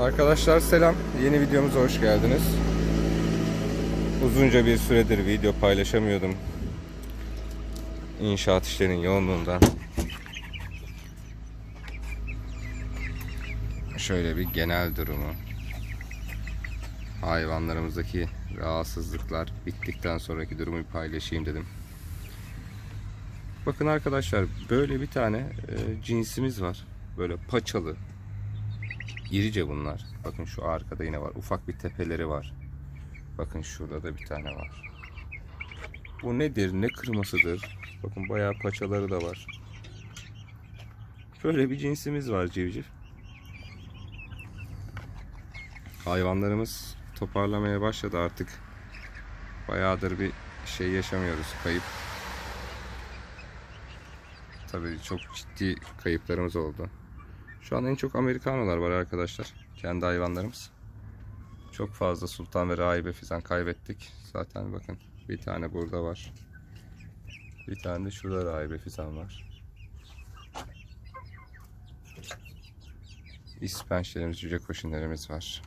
Arkadaşlar selam. Yeni videomuza hoş geldiniz. Uzunca bir süredir video paylaşamıyordum. İnşaat işlerinin yoğunluğundan. Şöyle bir genel durumu. Hayvanlarımızdaki rahatsızlıklar bittikten sonraki durumu bir paylaşayım dedim. Bakın arkadaşlar böyle bir tane e, cinsimiz var. Böyle paçalı, İrice bunlar. Bakın şu arkada yine var. Ufak bir tepeleri var. Bakın şurada da bir tane var. Bu nedir? Ne kırmasıdır? Bakın bayağı paçaları da var. Şöyle bir cinsimiz var civciv. Hayvanlarımız toparlamaya başladı artık. Bayağıdır bir şey yaşamıyoruz. Kayıp. Tabii çok ciddi kayıplarımız oldu. Şu an en çok Amerikanolar var arkadaşlar. Kendi hayvanlarımız. Çok fazla sultan ve rahibe fizan kaybettik. Zaten bakın bir tane burada var. Bir tane de şurada rahibe fizan var. İspençlerimiz, cüce koşunlarımız var.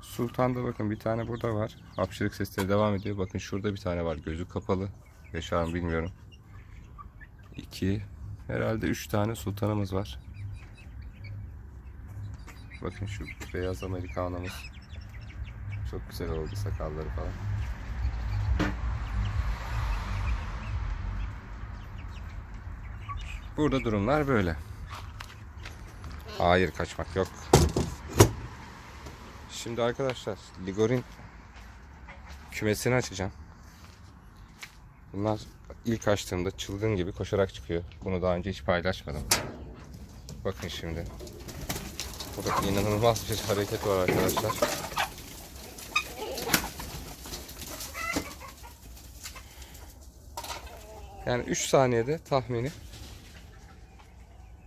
Sultan'da bakın bir tane burada var. Hapşırık sesleri devam ediyor. Bakın şurada bir tane var. Gözü kapalı. Yaşar mı bilmiyorum. 2 Herhalde 3 tane sultanımız var. Bakın şu beyaz Amerikanımız. Çok güzel oldu sakalları falan. Burada durumlar böyle. Hayır kaçmak yok. Şimdi arkadaşlar Ligorin kümesini açacağım. Bunlar ilk açtığımda çılgın gibi koşarak çıkıyor. Bunu daha önce hiç paylaşmadım. Bakın şimdi. Burada inanılmaz bir hareket var arkadaşlar. Yani 3 saniyede tahmini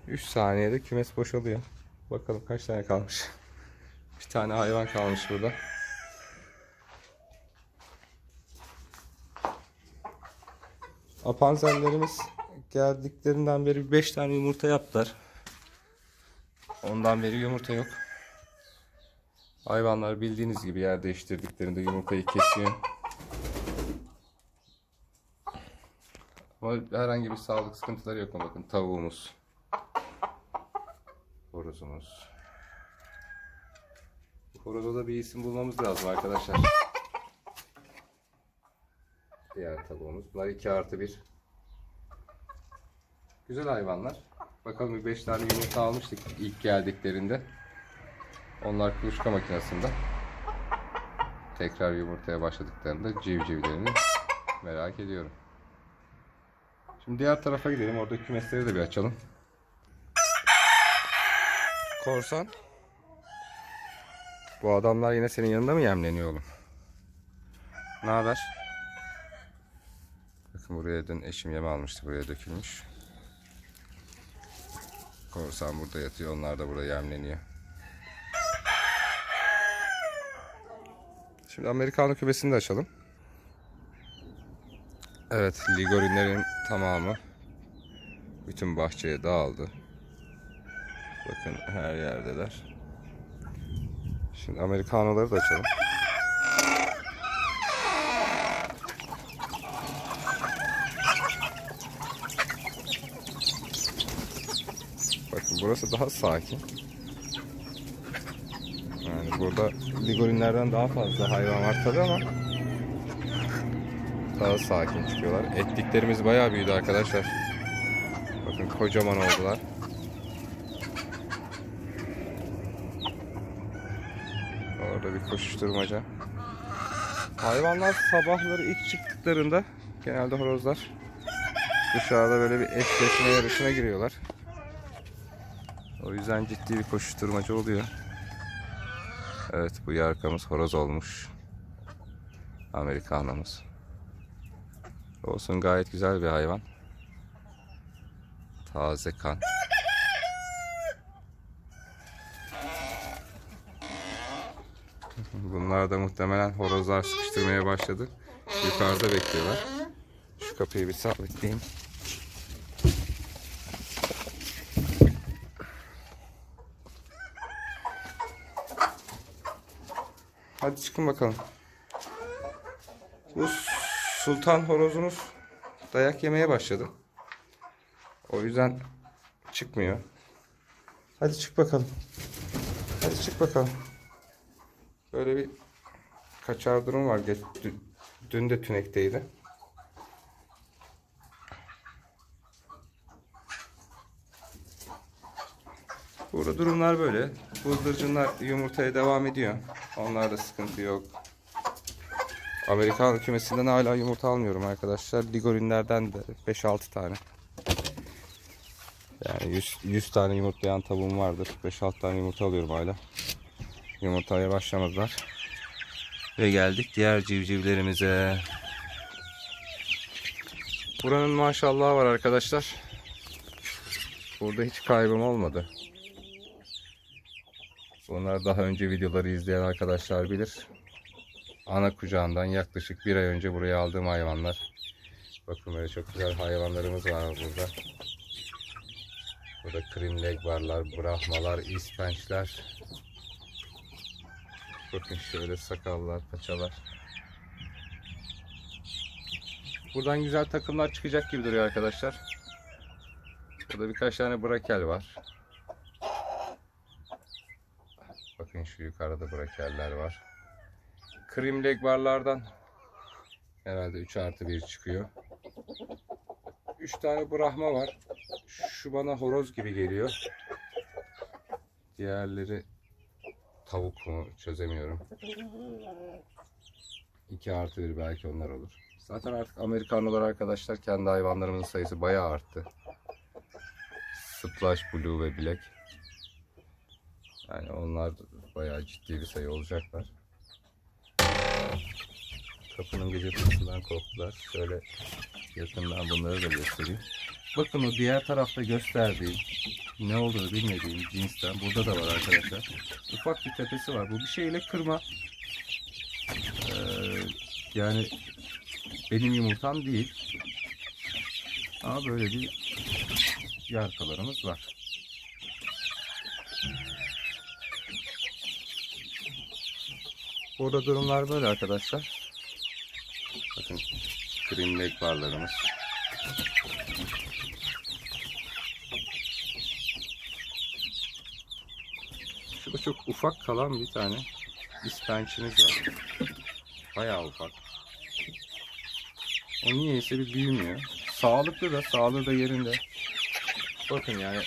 3 saniyede kümes boşalıyor. Bakalım kaç tane kalmış. Bir tane hayvan kalmış burada. Apanzellerimiz geldiklerinden beri 5 tane yumurta yaptılar. Ondan beri yumurta yok. Hayvanlar bildiğiniz gibi yer değiştirdiklerinde yumurtayı kesiyor. Ama herhangi bir sağlık sıkıntıları yok mu bakın tavuğumuz. Horozumuz. Horoza da bir isim bulmamız lazım arkadaşlar. Diğer tavuğumuz. Bunlar 2 artı 1. Güzel hayvanlar. Bakalım bir 5 tane yumurta almıştık ilk geldiklerinde. Onlar kuluçka makinesinde. Tekrar yumurtaya başladıklarında civcivlerini merak ediyorum. Şimdi diğer tarafa gidelim. Orada kümesleri de bir açalım. Korsan. Bu adamlar yine senin yanında mı yemleniyor oğlum? Ne haber? Bakın buraya dün eşim yeme almıştı. Buraya dökülmüş. Korsan burada yatıyor. Onlar da burada yemleniyor. Şimdi Amerikanlı kübesini de açalım. Evet, ligorinlerin tamamı bütün bahçeye dağıldı. Bakın her yerdeler. Şimdi Amerikanoları da açalım. Bakın burası daha sakin. Yani burada ligorinlerden daha fazla hayvan var tabi ama daha sakin çıkıyorlar. Etliklerimiz bayağı büyüdü arkadaşlar. Bakın kocaman oldular. Orada bir koşuşturmaca. Hayvanlar sabahları ilk çıktıklarında genelde horozlar dışarıda böyle bir eşleşme yarışına giriyorlar. Yüzden ciddi bir koşuşturmaca oluyor. Evet bu yarkamız horoz olmuş. Amerikanımız. Olsun gayet güzel bir hayvan. Taze kan. Bunlar da muhtemelen horozlar sıkıştırmaya başladı. Yukarıda bekliyorlar. Şu kapıyı bir sabitleyeyim. Hadi çıkın bakalım. Bu sultan horozumuz dayak yemeye başladı. O yüzden çıkmıyor. Hadi çık bakalım. Hadi çık bakalım. Böyle bir kaçar durum var. Dün de tünekteydi. Burada durumlar böyle. Bıldırcınlar yumurtaya devam ediyor. Onlarda sıkıntı yok. Amerikan kümesinden hala yumurta almıyorum arkadaşlar. Ligorinlerden de 5-6 tane. Yani 100, 100 tane yumurtlayan tavuğum vardır. 5-6 tane yumurta alıyorum hala. Yumurtaya başlamadılar. Ve geldik diğer civcivlerimize. Buranın maşallahı var arkadaşlar. Burada hiç kaybım olmadı. Bunlar daha önce videoları izleyen arkadaşlar bilir. Ana kucağından yaklaşık bir ay önce buraya aldığım hayvanlar. Bakın böyle çok güzel hayvanlarımız var burada. Burada cream leg varlar, brahmalar, ispençler. Bakın şöyle sakallar, paçalar. Buradan güzel takımlar çıkacak gibi duruyor arkadaşlar. Burada birkaç tane brakel var. Bakın şu yukarıda brakeller var. Cream leg barlardan herhalde 3 artı 1 çıkıyor. 3 tane brahma var. Şu bana horoz gibi geliyor. Diğerleri tavuk mu çözemiyorum. 2 artı 1 belki onlar olur. Zaten artık Amerikanlılar arkadaşlar kendi hayvanlarımızın sayısı bayağı arttı. Splash Blue ve Black. Yani onlar bayağı ciddi bir sayı olacaklar. Kapının gıcırtısından korktular. Şöyle yakından bunları da göstereyim. Bakın o diğer tarafta gösterdiğim ne olduğunu bilmediğim cinsten burada da var arkadaşlar. Ufak bir tepesi var. Bu bir şeyle kırma. Ee, yani benim yumurtam değil. Ama böyle bir yarkalarımız var. Burada durumlar böyle arkadaşlar. Bakın cream leg barlarımız. Şurada çok ufak kalan bir tane ispençimiz var. Bayağı ufak. O niyeyse bir büyümüyor. Sağlıklı da, sağlığı da yerinde. Bakın yani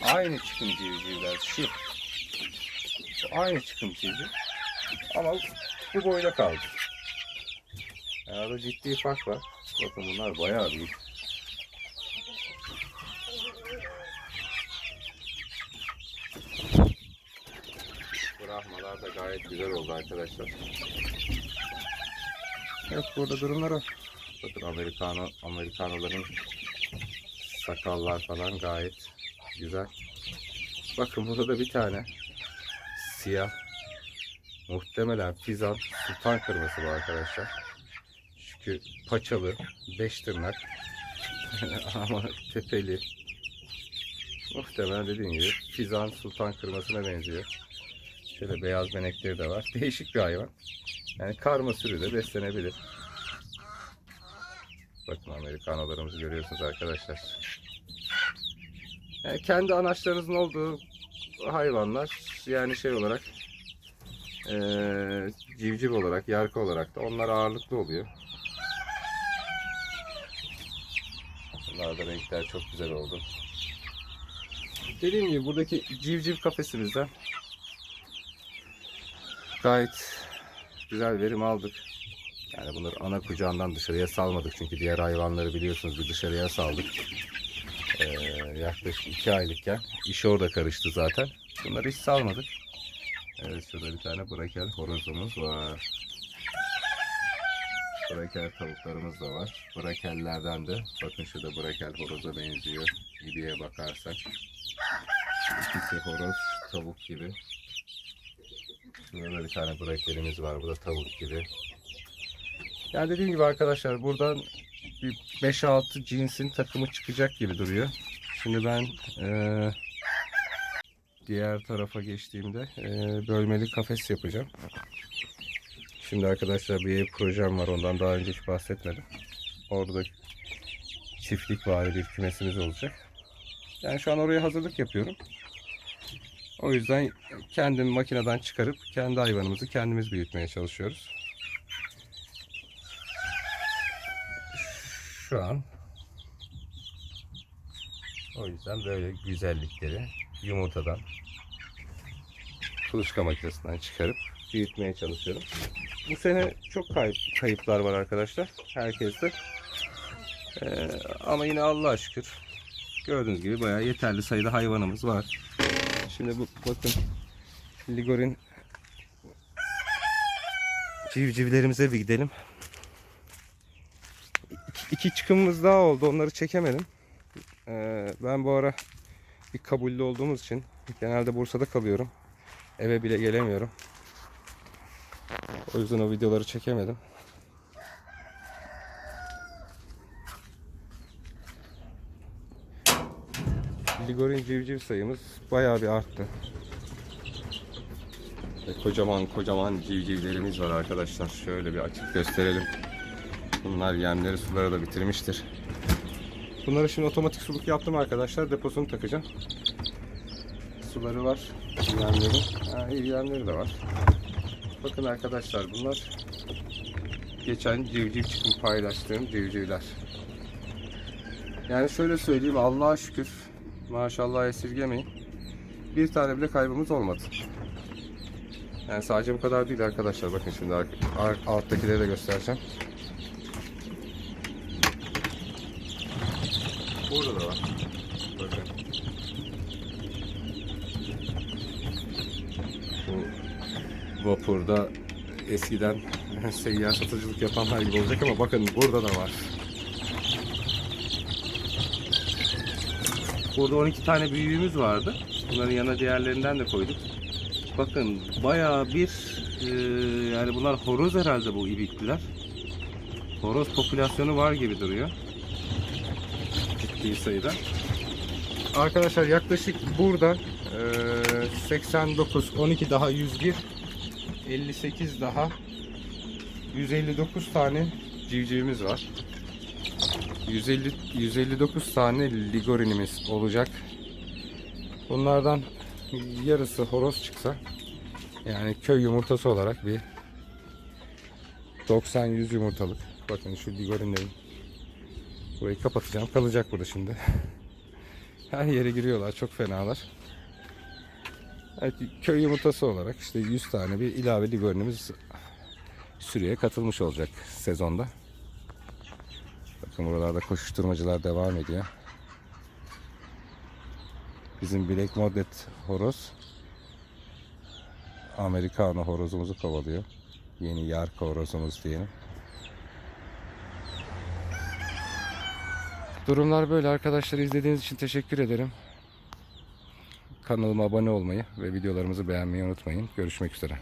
aynı çıkım civcivler şu. Bu Aynı çıkım civciv. Ama bu boyda kaldı. Arada ciddi fark var. Bakın bunlar bayağı büyük. Brahmalar da gayet güzel oldu arkadaşlar. Evet burada durumlar o. Bakın Amerikano, Amerikanoların sakallar falan gayet güzel. Bakın burada da bir tane siyah Muhtemelen Fizan sultan kırması bu arkadaşlar. Çünkü paçalı, beş tırnak ama tepeli. Muhtemelen dediğim gibi Fizan sultan kırmasına benziyor. Şöyle beyaz benekleri de var. Değişik bir hayvan. Yani karma sürü de beslenebilir. Bakın Amerikanolarımızı görüyorsunuz arkadaşlar. Yani kendi anaçlarınızın olduğu hayvanlar yani şey olarak ee, civciv olarak, yarka olarak da onlar ağırlıklı oluyor. Bunlar da renkler çok güzel oldu. Dediğim gibi buradaki civciv kafesimizden gayet güzel verim aldık. Yani bunları ana kucağından dışarıya salmadık. Çünkü diğer hayvanları biliyorsunuz bir dışarıya saldık. Ee, yaklaşık iki aylıkken. iş orada karıştı zaten. Bunları hiç salmadık. Evet şurada bir tane brakel horozumuz var. Brakel tavuklarımız da var. Brakellerden de bakın şurada brakel horoza benziyor. İbiye bakarsak. İkisi horoz tavuk gibi. Şurada bir tane brakelimiz var. Bu da tavuk gibi. Yani dediğim gibi arkadaşlar buradan bir 5-6 cinsin takımı çıkacak gibi duruyor. Şimdi ben eee diğer tarafa geçtiğimde e, bölmeli kafes yapacağım. Şimdi arkadaşlar bir ev projem var. Ondan daha önce hiç bahsetmedim. Orada çiftlik var bir kümesimiz olacak. Yani şu an oraya hazırlık yapıyorum. O yüzden kendim makineden çıkarıp kendi hayvanımızı kendimiz büyütmeye çalışıyoruz. Şu an o yüzden böyle güzellikleri yumurtadan kuluçka makinesinden çıkarıp büyütmeye çalışıyorum. Bu sene çok kayıp, kayıplar var arkadaşlar. Herkeste. Ee, ama yine Allah'a şükür gördüğünüz gibi bayağı yeterli sayıda hayvanımız var. Şimdi bu bakın Ligor'in civcivlerimize bir gidelim. İki, iki çıkımımız daha oldu. Onları çekemedim. Ee, ben bu ara bir kabullü olduğumuz için genelde Bursa'da kalıyorum. Eve bile gelemiyorum. O yüzden o videoları çekemedim. Ligorin civciv sayımız bayağı bir arttı. Ve kocaman kocaman civcivlerimiz var arkadaşlar. Şöyle bir açık gösterelim. Bunlar yemleri sulara da bitirmiştir. Bunları şimdi otomatik suluk yaptım arkadaşlar. Deposunu takacağım. Suları var. Yemleri. Ha, iyi yemleri de var. Bakın arkadaşlar bunlar geçen civciv çıkım paylaştığım civcivler. Yani şöyle söyleyeyim Allah'a şükür maşallah esirgemeyin. Bir tane bile kaybımız olmadı. Yani sadece bu kadar değil arkadaşlar. Bakın şimdi alttakileri de göstereceğim. Burada da var. Bakın. Bu vapurda eskiden seyyar satıcılık yapanlar gibi olacak ama bakın burada da var. Burada 12 tane büyüğümüz vardı. Bunların yanına diğerlerinden de koyduk. Bakın bayağı bir e, yani bunlar horoz herhalde bu ibikliler. Horoz popülasyonu var gibi duruyor. Ciddi sayıda. Arkadaşlar yaklaşık burada e, 89, 12 daha 101, 58 daha 159 tane civcivimiz var. 150 159 tane ligorinimiz olacak. Bunlardan yarısı horoz çıksa yani köy yumurtası olarak bir 90-100 yumurtalık. Bakın şu ligorinlerin burayı kapatacağım. Kalacak burada şimdi. Her yere giriyorlar. Çok fenalar. Evet, köy yumurtası olarak işte 100 tane bir ilave ligorinimiz sürüye katılmış olacak sezonda. Bakın buralarda koşuşturmacılar devam ediyor. Bizim Black Modet horoz Amerikano horozumuzu kovalıyor. Yeni yarka horozumuz diyelim. Durumlar böyle arkadaşlar. izlediğiniz için teşekkür ederim. Kanalıma abone olmayı ve videolarımızı beğenmeyi unutmayın. Görüşmek üzere.